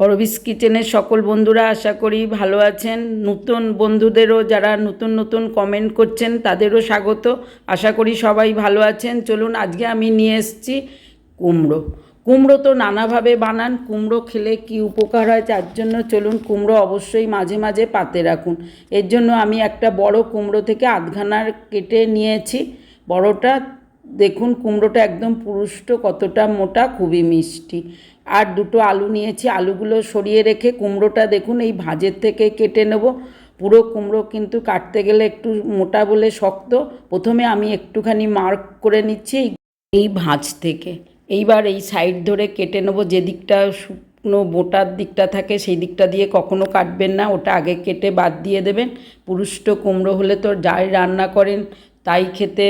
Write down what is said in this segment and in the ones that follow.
Orbis কিচেনের সকল বন্ধুরা আশা করি ভালো আছেন। নতুন বন্ধুদেরও যারা নতুন নতুন কমেন্ট করছেন, তাদেরও স্বাগত। আশা করি সবাই ভালো আছেন। চলুন, আজকে আমি নিয়ে এসেছি কুমড়ো। কুমড়ো তো নানাভাবে বানান, কুমড়ো খেলে কি উপকার হয় তার জন্য চলুন কুমড়ো অবশ্যই মাঝে মাঝে পাতে রাখুন। এর জন্য আমি একটা বড় কুমড়ো থেকে আধখানার কেটে নিয়েছি। বড়টা, দেখুন কুমড়োটা একদম পুরুষ্ট, কতটা মোটা, খুবই মিষ্টি। আর দুটো আলু নিয়েছি। আলুগুলো সরিয়ে রেখে কুমড়োটা দেখুন, এই ভাঁজের থেকে কেটে নেব। পুরো কুমড়ো কিন্তু কাটতে গেলে একটু মোটা বলে শক্ত। প্রথমে আমি একটুখানি মার্ক করে নিচ্ছি এই- ভাঁজ থেকে। এইবার এই সাইড ধরে কেটে নেব। যে দিকটা শুকনো মোটার দিকটা থাকে, সেই দিকটা দিয়ে কখনো কাটবেন না। ওটা আগে কেটে বাদ দিয়ে দেবেন। পুরুষ্ট কুমড়ো হলে তো যাই রান্না করেন তাই খেতে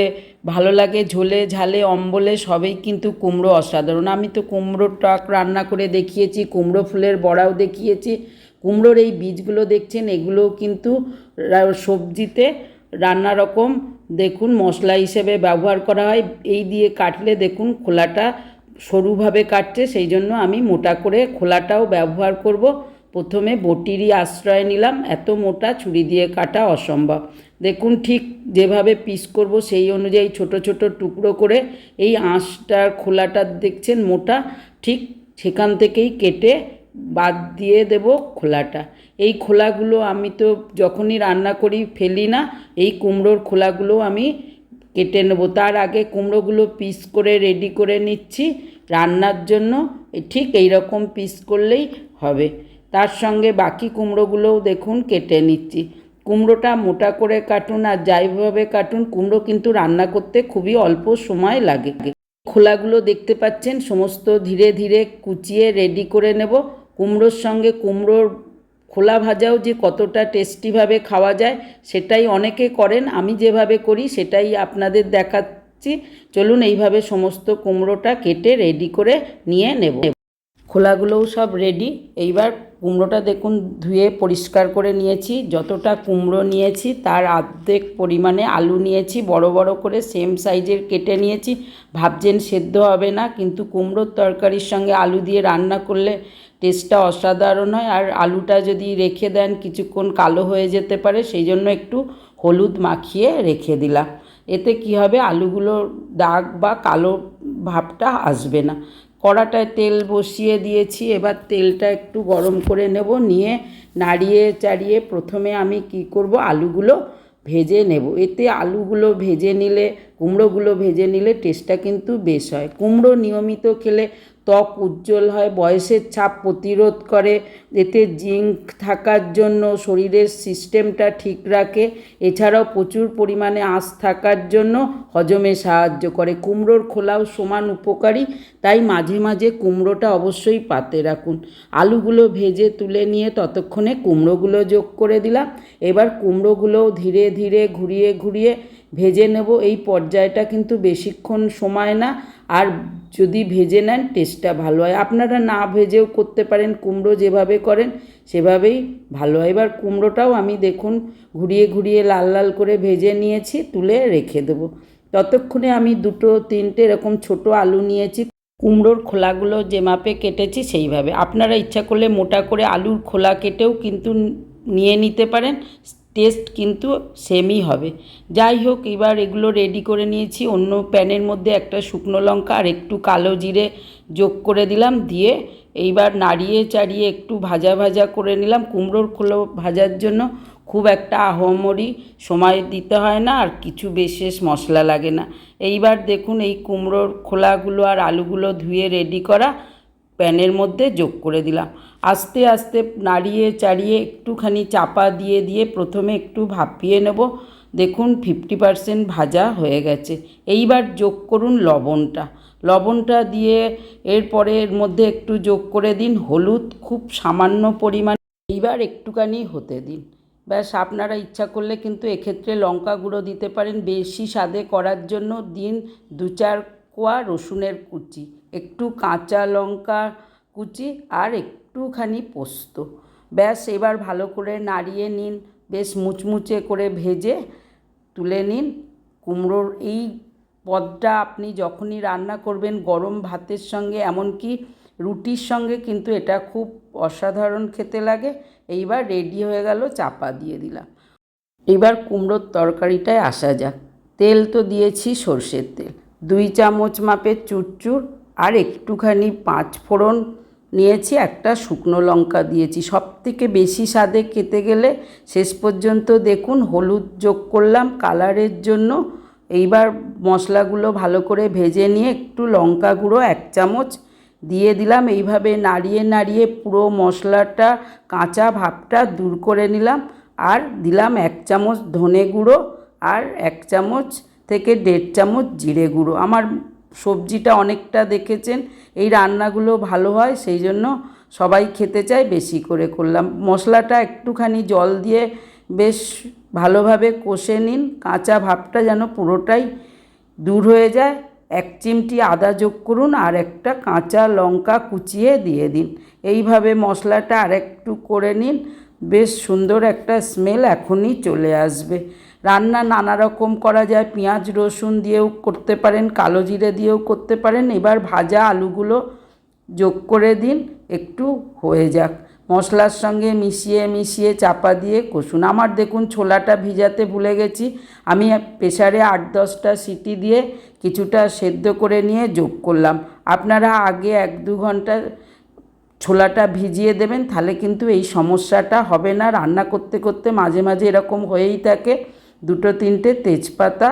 ভালো লাগে, ঝোলে, ঝালে, অম্বলে সবেই কিন্তু কুমড়ো অসাধারণ। আমি তো কুমড়োর টক রান্না করে দেখিয়েছি, কুমড়ো ফুলের বড়াও দেখিয়েছি, কুমড়োর এই বীজগুলো দেখছেন, এগুলোও কিন্তু সবজিতে রান্না রকম। দেখুন, মশলা হিসেবে ব্যবহার করা হয়, এই দিয়ে কাটলে দেখুন খোলাটা সরুভাবে কাটছে, সেই জন্য আমি মোটা করে খোলাটাও ব্যবহার করব। প্রথমে বটিরই আশ্রয় নিলাম, এত মোটা ছুরি দিয়ে কাটা অসম্ভব। দেখুন ঠিক যেভাবে পিস করব সেই অনুযায়ী ছোট ছোট টুকরো করে এই আঁশটার খোলাটা দেখছেন মোটা, ঠিক সেখান থেকেই কেটে বাদ দিয়ে দেব খোলাটা। এই খোলাগুলো আমি তো যখনই রান্না করি ফেলি না, এই কুমড়োর খোলাগুলো আমি কেটে নেব। তার আগে কুমড়োগুলো পিস করে রেডি করে নিচ্ছি রান্নার জন্য, ঠিক এই রকম পিস করলেই হবে। তার সঙ্গে বাকি কুমড়োগুলোও দেখুন কেটে নিচ্ছি। কুমড়োটা মোটা করে কাটুন আর যাইভাবে কাটুন, কুমড়ো কিন্তু রান্না করতে খুবই অল্প সময় লাগে। খোলাগুলো দেখতে পাচ্ছেন, সমস্ত ধীরে ধীরে কুচিয়ে রেডি করে নেব। কুমড়োর সঙ্গে কুমড়োর খোলা ভাজাও যে কতটা টেস্টিভাবে খাওয়া যায়, সেটাই অনেকে করেন। আমি যেভাবে করি, সেটাই আপনাদের দেখাচ্ছি। চলুন এইভাবে সমস্ত কুমড়োটা কেটে রেডি করে নিয়ে নেব। খোলাগুলোও সব রেডি এইবার কুমড়োটা দেখুন, ধুয়ে পরিষ্কার করে নিয়েছি। যতটা কুমড়ো নিয়েছি, তার অর্ধেক পরিমাণে আলু নিয়েছি। বড় বড় করে সেম সাইজের কেটে নিয়েছি। ভাবছেন সেদ্ধ হবে না, কিন্তু কুমড়োর তরকারির সঙ্গে আলু দিয়ে রান্না করলে টেস্টটা অসাধারণ হয়। আর আলুটা যদি রেখে দেন, কিছুক্ষণ কালো হয়ে যেতে পারে, সেই জন্য একটু হলুদ মাখিয়ে রেখে দিলাম। এতে কি হবে? আলুগুলোর দাগ বা কালো ভাবটা আসবে না। কড়াটায় তেল বসিয়ে দিয়েছি, এবার তেলটা একটু গরম করে নেব, নিয়ে নাড়িয়ে চাড়িয়ে প্রথমে আমি কি করব, আলুগুলো ভেজে নেব। এতে আলুগুলো ভেজে নিলে কুমড়োগুলো ভেজে নিলে টেস্টটা কিন্তু বেশ হয়। কুমড়ো নিয়মিত খেলে ত্বক উজ্জ্বল হয়, বয়সের ছাপ প্রতিরোধ করে, এতে জিঙ্ক থাকার জন্য শরীরের সিস্টেমটা ঠিক রাখে, এছাড়াও প্রচুর পরিমাণে আঁশ থাকার জন্য হজমে সাহায্য করে। কুমড়োর খোলাও সমান উপকারী, তাই মাঝে মাঝে কুমড়োটা অবশ্যই পাতে রাখুন। আলুগুলো ভেজে তুলে নিয়ে ততক্ষণে কুমড়োগুলো যোগ করে দিলাম। এবার কুমড়োগুলোও ধীরে ধীরে ঘুরিয়ে ঘুরিয়ে ভেজে নেব। এই পর্যায়টা কিন্তু বেশিক্ষণ সময় না। আর যদি ভেজে নেন টেস্টটা ভালো হয়। আপনারা না ভেজেও করতে পারেন, কুমড়ো যেভাবে করেন, সেভাবেই ভালো হয়। এবার কুমড়োটাও আমি দেখুন, ঘুরিয়ে ঘুরিয়ে লাল লাল করে ভেজে নিয়েছি, তুলে রেখে দেবো। ততক্ষণে আমি দুটো, তিনটে এরকম ছোট আলু নিয়েছি। কুমড়োর খোলাগুলো যে মাপে কেটেছি, সেইভাবে। আপনারা ইচ্ছা করলে মোটা করে আলুর খোলা কেটেও কিন্তু নিয়ে নিতে পারেন। টেস্ট কিন্তু সেমই হবে। যাই হোক, এবার এগুলো রেডি করে নিয়েছি। অন্য প্যানের মধ্যে একটা শুকনো লঙ্কা আর একটু কালো জিরে যোগ করে দিলাম। দিয়ে এইবার নাড়িয়ে চাড়িয়ে একটু ভাজা ভাজা করে নিলাম। কুমড়োর খোলো ভাজার জন্য খুব একটা আহমরি সময় দিতে হয় না আর কিছু বিশেষ মশলা লাগে না। এইবার দেখুন, এই কুমড়োর খোলাগুলো আর আলুগুলো ধুয়ে রেডি করা প্যানের মধ্যে যোগ করে দিলাম। আস্তে আস্তে নাড়িয়ে চাড়িয়ে একটুখানি চাপা দিয়ে দিয়ে প্রথমে একটু ভাপিয়ে নেব। দেখুন ফিফটি পারসেন্ট ভাজা হয়ে গেছে। এইবার যোগ করুন লবণটা। লবণটা দিয়ে এরপরে এর মধ্যে একটু যোগ করে দিন হলুদ খুব সামান্য পরিমাণ। এইবার একটুখানি হতে দিন। ব্যাস, আপনারা ইচ্ছা করলে কিন্তু এক্ষেত্রে লঙ্কা গুঁড়ো দিতে পারেন। বেশি স্বাদে করার জন্য দিন দু চার কোয়া রসুনের কুচি, একটু কাঁচা লঙ্কা কুচি আর একটুখানি পোস্ত। ব্যাস, এবার ভালো করে নাড়িয়ে নিন, বেশ মুচমুচে করে ভেজে তুলে নিন। কুমড়োর এই পদটা আপনি যখনই রান্না করবেন গরম ভাতের সঙ্গে, এমনকি রুটির সঙ্গে কিন্তু এটা খুব অসাধারণ খেতে লাগে। এইবার রেডি হয়ে গেল, চাপা দিয়ে দিলাম। এবার কুমড়োর তরকারিটায় আসা যাক। তেল তো দিয়েছি সর্ষের তেল। দুই চামচ মাপের চুরচুর আর একটুখানি পাঁচ ফোড়ন নিয়েছি, একটা শুকনো লঙ্কা দিয়েছি। সব থেকে বেশি স্বাদে খেতে গেলে শেষ পর্যন্ত দেখুন হলুদ যোগ করলাম কালারের জন্য। এইবার মশলাগুলো ভালো করে ভেজে নিয়ে একটু লঙ্কা গুঁড়ো এক চামচ দিয়ে দিলাম। এইভাবে নাড়িয়ে নাড়িয়ে পুরো মশলাটা, কাঁচা ভাবটা দূর করে নিলাম। আর দিলাম এক চামচ ধনে গুঁড়ো আর এক চামচ থেকে দেড় চামচ জিরে গুঁড়ো। আমার সবজিটা অনেকটা দেখেছেন, এই রান্নাগুলো ভালো হয়, সেই জন্য সবাই খেতে চায়, বেশি করে করলাম। মশলাটা একটুখানি জল দিয়ে বেশ ভালোভাবে কষে নিন। কাঁচা ভাবটা যেন পুরোটাই দূর হয়ে যায়। এক চিমটি আদা যোগ করুন আর একটা কাঁচা লঙ্কা কুচিয়ে দিয়ে দিন। এইভাবে মশলাটা আর একটু করে নিন। বেশ সুন্দর একটা স্মেল এখনই চলে আসবে। রান্না নানা রকম করা যায়, পেঁয়াজ, রসুন দিয়েও করতে পারেন, কালো জিরে দিয়েও করতে পারেন। এবার ভাজা আলুগুলো যোগ করে দিন, একটু হয়ে যাক। মশলার সঙ্গে মিশিয়ে মিশিয়ে চাপা দিয়ে কষুন। আমার দেখুন ছোলাটা ভিজাতে ভুলে গেছি। আমি প্রেসারে আট দশটা সিটি দিয়ে কিছুটা সেদ্ধ করে নিয়ে যোগ করলাম। আপনারা আগে এক দু ঘণ্টা ছোলাটা ভিজিয়ে দেবেন, তাহলে কিন্তু এই সমস্যাটা হবে না। রান্না করতে করতে মাঝে মাঝে এরকম হয়েই থাকে। দুটো তিনটে তেজপাতা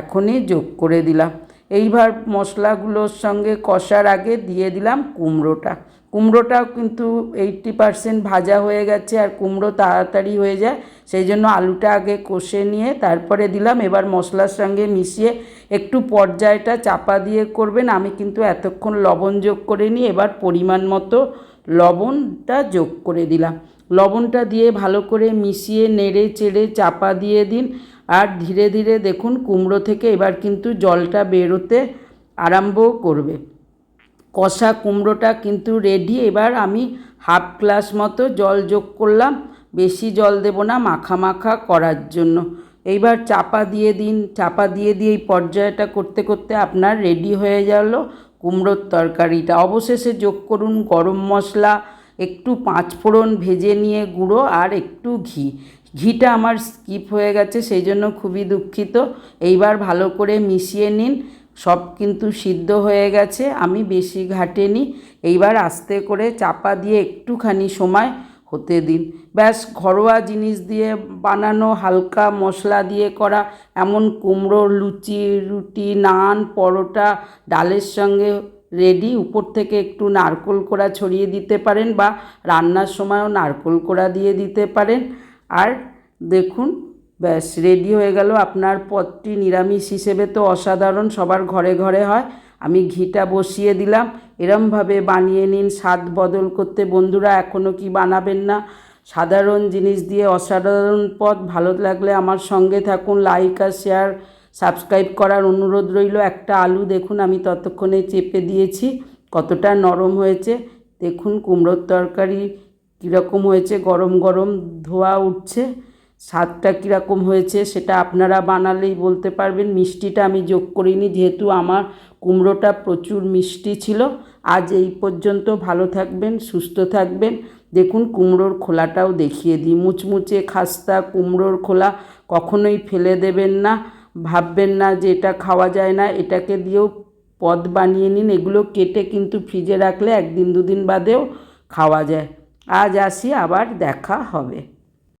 এখনই যোগ করে দিলাম। এইবার মশলাগুলোর সঙ্গে কষার আগে দিয়ে দিলাম কুমড়োটা। কুমড়োটাও কিন্তু এইটটি পারসেন্ট ভাজা হয়ে গেছে আর কুমড়ো তাড়াতাড়ি হয়ে যায়। সেই জন্য আলুটা আগে কষে নিয়ে তারপরে দিলাম। এবার মশলার সঙ্গে মিশিয়ে একটু পর্যায়টা চাপা দিয়ে করবেন। আমি কিন্তু এতক্ষণ লবণ যোগ করে নিই এবার পরিমাণ মতো লবণটা যোগ করে দিলাম। লবণটা দিয়ে ভালো করে মিশিয়ে নেড়ে চেড়ে চাপা দিয়ে দিন। আর ধীরে ধীরে দেখুন কুমড়ো থেকে এবার কিন্তু জলটা বেরোতে আরম্ভ করবে। কষা কুমড়োটা কিন্তু রেডি এবার আমি হাফ গ্লাস মতো জল যোগ করলাম। বেশি জল দেব না মাখা মাখা করার জন্য। এইবার চাপা দিয়ে দিন। চাপা দিয়ে দিয়ে এই পর্যায়টা করতে করতে আপনার রেডি হয়ে গেল কুমড়োর তরকারিটা। অবশেষে যোগ করুন গরম মশলা। একটু পাঁচ ফোড়ন ভেজে নিয়ে গুঁড়ো আর একটু ঘি। ঘিটা আমার স্কিপ হয়ে গেছে, সেই জন্য খুবই দুঃখিত। এইবার ভালো করে মিশিয়ে নিন, সব কিন্তু সিদ্ধ হয়ে গেছে, আমি বেশি ঘাটেনি। এইবার আস্তে করে চাপা দিয়ে একটুখানি সময় হতে দিন। ব্যাস, ঘরোয়া জিনিস দিয়ে বানানো, হালকা মশলা দিয়ে করা, এমন কুমড়োর লুচি, রুটি, নান, পরোটা, ডালের সঙ্গে রেডি, উপর থেকে একটু নারকোল কোড়া ছড়িয়ে দিতে পারেন বা রান্নার সময়ও নারকোল কোড়া দিয়ে দিতে পারেন। আর দেখুন, ব্যাস, রেডি হয়ে গেল। আপনার পদটি নিরামিষ হিসেবে তো অসাধারণ, সবার ঘরে ঘরে হয়। আমি ঘিটা বসিয়ে দিলাম। এরমভাবে বানিয়ে নিন। স্বাদ বদল করতে বন্ধুরা এখনও কি বানাবেন না? সাধারণ জিনিস দিয়ে অসাধারণ পদ। ভালো লাগলে আমার সঙ্গে থাকুন, লাইক আর শেয়ার সাবস্ক্রাইব করার অনুরোধ রইল। একটা আলু দেখুন, আমি ততক্ষণে চেপে দিয়েছি। কতটা নরম হয়েছে? দেখুন, কুমড়োর তরকারি কীরকম হয়েছে? গরম গরম ধোয়া উঠছে। স্বাদটা কীরকম হয়েছে সেটা আপনারা বানালেই বলতে পারবেন। মিষ্টিটা আমি যোগ করিনি, যেহেতু আমার কুমড়োটা প্রচুর মিষ্টি ছিল। আজ এই পর্যন্ত ভালো থাকবেন, সুস্থ থাকবেন। দেখুন, কুমড়োর খোলাটাও দেখিয়ে দিই। মুচমুচে খাস্তা কুমড়োর খোলা কখনোই ফেলে দেবেন না। ভাববেন না যে এটা খাওয়া যায় না, এটাকে দিয়েও পদ বানিয়ে নিন। এগুলো কেটে কিন্তু ফ্রিজে রাখলে একদিন দুদিন বাদেও খাওয়া যায়। আজ আসি, আবার দেখা হবে।